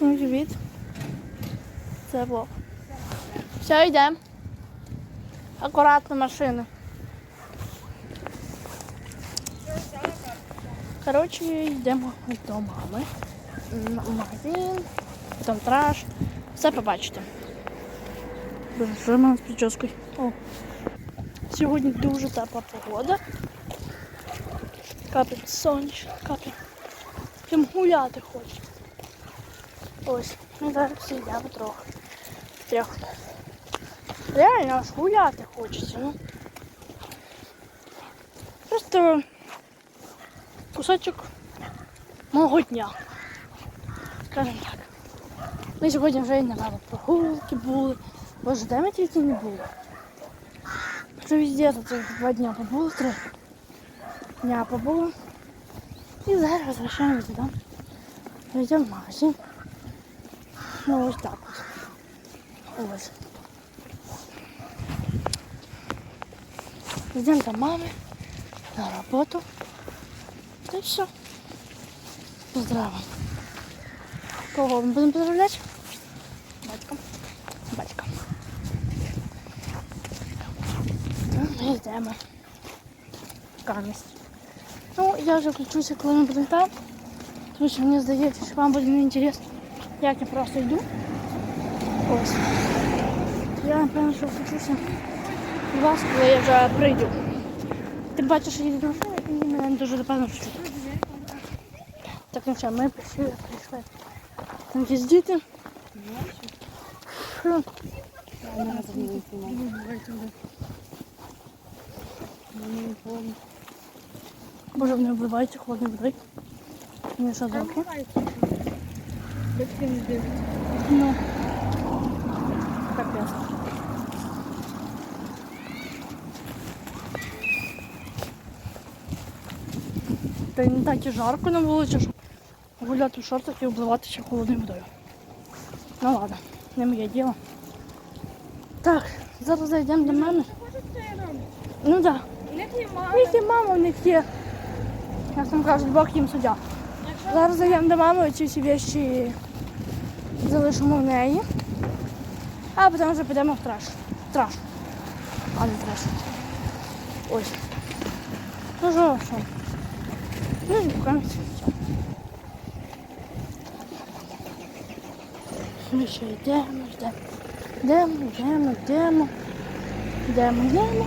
Всім привіт. Це влог. Все, йдемо. Акуратно машина. Коротше, йдемо до мами. Магазин, потім траш. Все побачите. Боже, в з прическою? О. Сьогодні дуже тепла погода. Капить сонечко, капить. Прям гуляти хоче. Ось, ми зараз всі йдемо трохи. Трьох. Реально аж гуляти хочеться, ну. Просто кусочок мого дня. Скажімо так. Ми сьогодні вже і на мало прогулки були. Боже, де ми тільки не були? Це везде тут два дня побули, три дня побули. І зараз возвращаємося додому. Йдемо в магазин. Ну ось так от. Ось. Йдемо до мами на роботу. Та й все. Поздравимо. Кого ми будемо поздравляти? Батька. Батька. Ну, Ми йдемо. Камість. Ну, я вже включуся, коли ми будемо там. Тому що мені здається, що вам буде неінтересно, Як я просто йду. Ось. Я напевно, що включуся у вас, коли я вже прийду. Ти бачиш, що їде машина, і мене дуже напевно що чути. Так, ну що, ми прийшли, прийшли. Там. Фу. Боже, не вбивайте холодної води. Мені що добре? Ну. Капець. Та не так і жарко на вулиці, щоб гуляти в шортах і обливатися холодною водою. Ну ладно, не моє діло. Так, зараз зайдемо до мене. Ну так. Да. У них є мама, у них є. Як там кажуть, Бог їм суддя. Зараз зайдемо до мами, ці всі вещі залишимо в неї. А потім вже підемо в траш. Траш. А не траш. Ось. Ну що, що? Ну, і. Ми ще йдемо, йдемо. Йдемо, йдемо, йдемо. Йдемо, йдемо.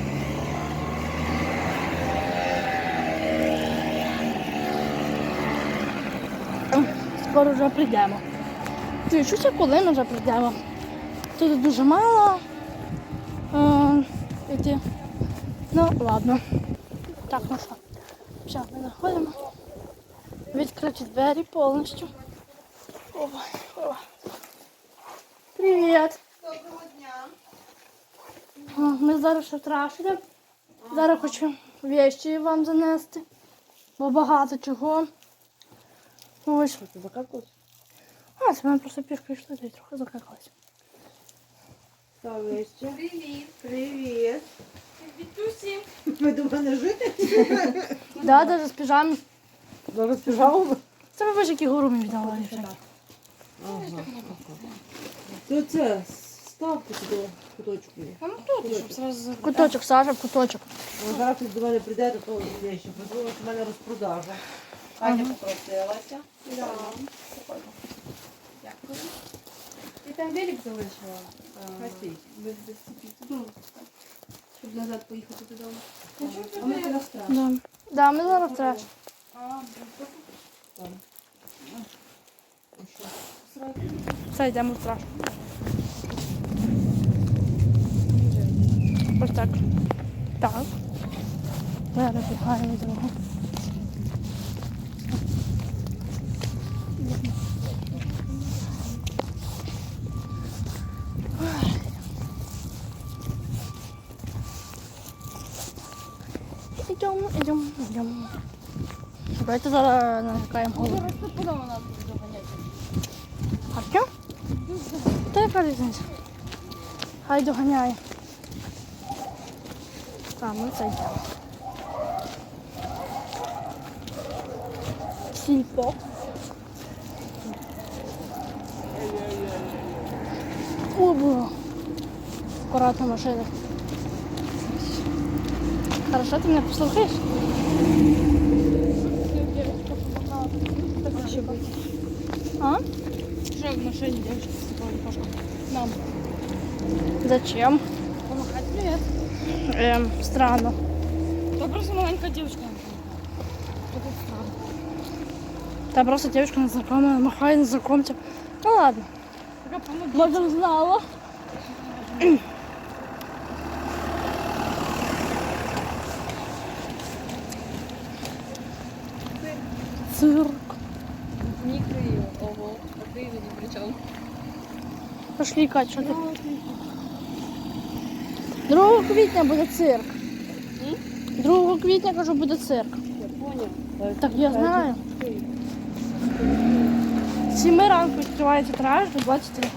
Скоро вже прийдемо. Ти чуся, коли ми вже? Тут дуже мало. Е. Ну, ладно. Так, ну що. Все, ми заходимо. Відкриті двері повністю. Ой, ой. Привіт. Доброго дня. Ми зараз ще трашимо. Зараз хочу вещі вам занести. Бо багато чого. Ось. Ти закакалась? А, це ми просто пішки йшли, та й трохи. Ставище. Привіт. Привіт. Вітусі. Ви до мене жити? Да, даже з піжами. Зараз піжаму? Це ви бачите, які гору мені віддали. Ага. То це, ставте туди куточку. А ну хто ти, щоб зразу Куточок, Саша, в куточок. А зараз хтось до мене прийде, то того ще. Подумала, що в мене розпродажа. Аня попросилася. Да. Дякую. Там велик залишила? Хасіть. Без. Ну, щоб назад поїхати додому. А ми на страх. Да. Да, ми зараз. А, Все, йдемо треш. Ось так. Так. Зараз бігаємо дорогу. Йдемо, йдемо, йдемо. Давайте зараз налякаємо голову. Зараз тут подому нас. Артем? Та яка різниця? Хай доганяє. А, ми це йдемо. Сільпо. Оба. Аккуратно машина. Хорошо, ты меня послушаешь? Так вообще быть. А? Что в машине девушка с тобой пошла? Нам. Зачем? Помахать привет. Эм, странно. Да просто маленькая девочка. Тут странно? Та просто девушка незнакомая, махает незнакомцем. Ну ладно. Помоги. Может, знала. Цирк. Микро ого. А ты не причем. Пошли, Кать, що ти? 2 квітня буде цирк. 2 квітня, кажу, буде цирк. Я понял. Так я знаю. З 7 ранку відкривається траж до 23.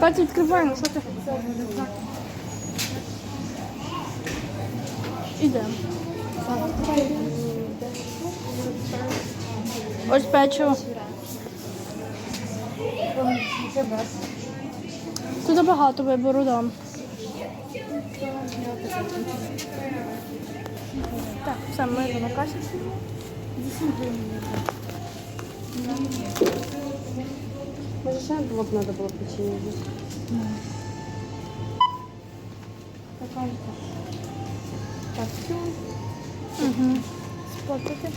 Катя, відкривай, ну що ти? Ідемо. Ось печиво. Тут багато вибору дам. Так, все, ми вже на касі. Може, ще було б надо було взяти. Так, все. Угу. Сплатити.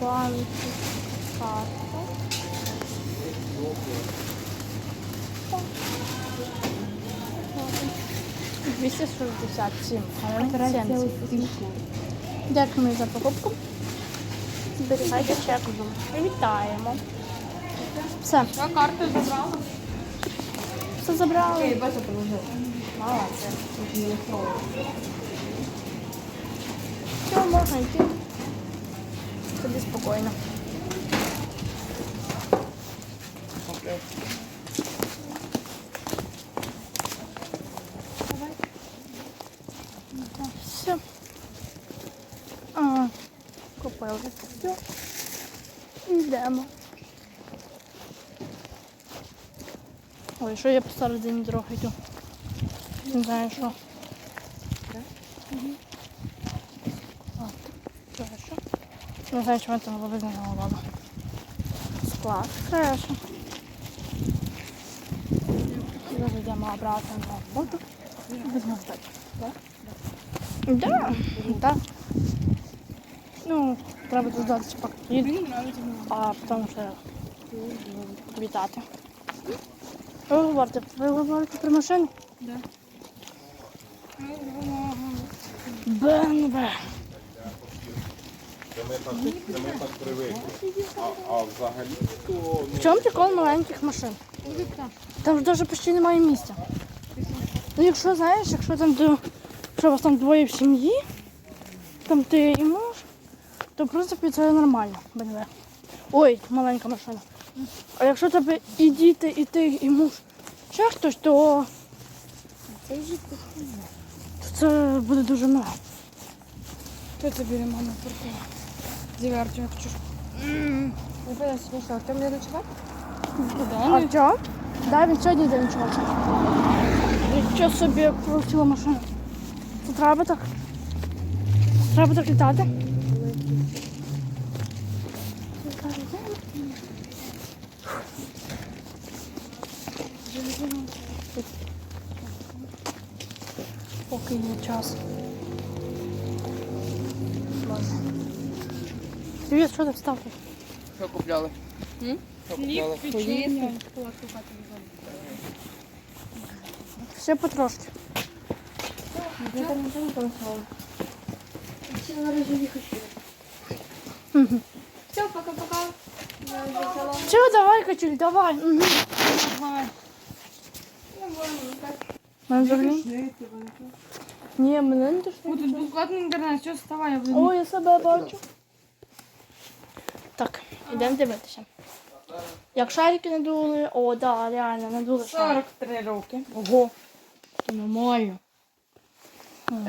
Банки, карта. Двісті шістдесят сім. Дякуємо за покупку. Зберігайте чек. Вітаємо. Все, Я карту забрала. Все забрали. Эй, Бася положила. Молодці. Все, можна йти. Тобі спокійно. Все. А, купили все. Йдемо. Ой, що я посередині дороги йду? Не знаю, що. Не знаю, чому там було видно голова. Склад, хорошо. Зараз йдемо обратно на роботу. Візьмемо так. Да? Да. Ну, треба додати пакет, Мені а потім вже вітати. Ви говорите, ви говорите про машину? Да. Це ми так, це ми так привикли. А, а взагалі то В чому прикол маленьких машин? Там ж навіть почти немає місця. Ну, якщо знаєш, якщо там до, якщо у вас там двоє в сім'ї, там ти і муж, то в принципі це нормально. Ой, маленька машина. А якщо тебе і діти, і ти, і муж, ще хтось, то Це вже то це буде дуже много. Що тобі мама фортуна? Дівертю, я хочу. Не поняла, сьогодні що, ти мене ночувати? А що? Да, він сьогодні йде нічого. Нічого собі як полетіла машина. Це треба так. Треба так літати. Поки є час. Ладно. Привіт, що ти встав? тут? Що купляли? М? Що купляли? Поїсти. Все потрошки. Я там нічого не полосувала. Все, зараз живі хочу. Угу. Все, пока-пока. Я вже взяла. Все, давай, Катюль, давай. Угу. Давай. Ну. Мене взагалі? Ні, мене не О, тошно. тут безплатний інтернет, все, вставай, я буду. О, я себе бачу. Так, ідемо дивитися. Як шарики надули, о, да, реально, надули шарики. 43 роки. Ого. Нормально.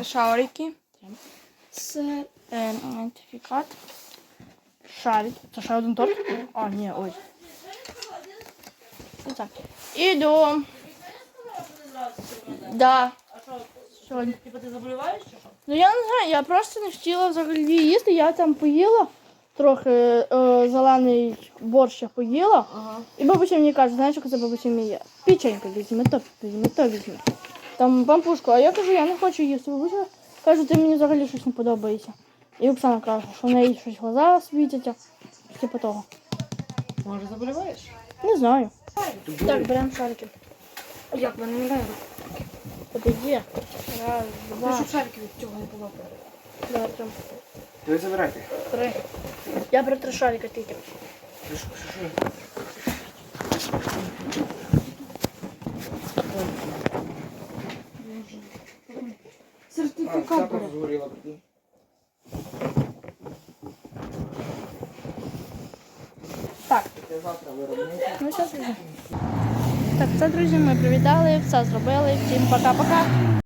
Шарики. Це е, ідентифікат. Шарик. Це ще один торт? А, ні, ой. І так. Іду. Да. А що, Сьогодні. типу ти заболіваєш чи що? Ну я не знаю, я просто не хотіла взагалі їсти. Я там поїла трохи е, зелений борщ я поїла. Ага. І бабуся мені каже, знаєш, що це бабуся мені є? Печенька візьми, то візьми, то візьми. Там пампушку, а я кажу, я не хочу їсти. Бабуся каже, ти мені взагалі щось не подобається. І Оксана каже, що в неї щось глаза світяться. Типу того. Може заболіваєш? Не знаю. Так, беремо шарики. Як мене не грає? Подойди. Раз, два, щоб шарики від цього не було. два, три, Ви забирайте. три. Я беру три шарика тільки. Сертифікат буде. згоріла. Так. Завтра виробництво. Ну, зараз. Так, це, друзі, ми привітали, все зробили. Всім пока-пока.